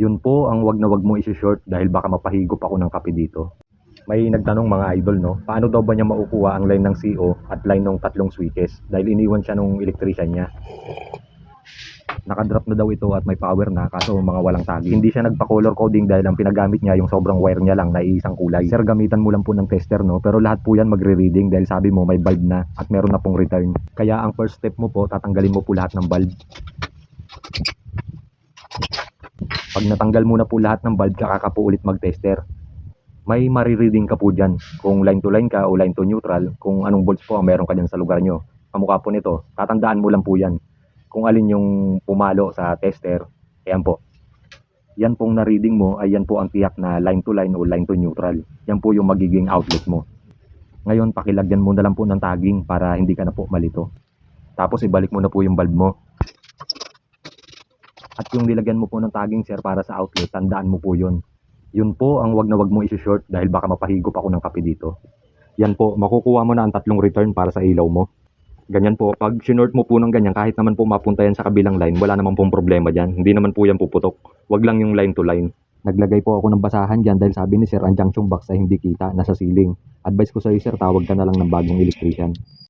Yun po ang wag na wag mo isi-short dahil baka mapahigop ako ng kape dito. May nagtanong mga idol no, paano daw ba niya makukuha ang line ng CO at line ng tatlong switches dahil iniwan siya nung electrician niya. Nakadrop na daw ito at may power na kaso mga walang tagi. Hindi siya nagpa-color coding dahil ang pinagamit niya yung sobrang wire niya lang na iisang kulay. Sir, gamitan mo lang po ng tester no, pero lahat po yan magre-reading dahil sabi mo may bulb na at meron na pong return. Kaya ang first step mo po, tatanggalin mo po lahat ng bulb. Pag natanggal mo po lahat ng bulb, tsaka ka po ulit mag-tester. May marireading ka po dyan kung line to line ka o line to neutral, kung anong volts po meron ka dyan sa lugar nyo. Kamukha po nito, tatandaan mo lang po yan. Kung alin yung pumalo sa tester, ayan po. Yan pong na-reading mo ay yan po ang tiyak na line to line o line to neutral. Yan po yung magiging outlet mo. Ngayon, pakilagyan mo na lang po ng tagging para hindi ka na po malito. Tapos ibalik mo na po yung bulb mo. At yung nilagyan mo po ng tagging sir para sa outlet, tandaan mo po yun. Yun po ang wag na wag mo isi-short dahil baka mapahigop ako ng kape dito. Yan po, makukuha mo na ang tatlong return para sa ilaw mo. Ganyan po, pag sinort mo po ng ganyan, kahit naman po mapunta yan sa kabilang line, wala naman pong problema dyan. Hindi naman po yan puputok. Wag lang yung line to line. Naglagay po ako ng basahan dyan dahil sabi ni sir, ang junction box ay hindi kita, nasa ceiling. Advice ko sa iyo sir, tawag ka na lang ng bagong electrician.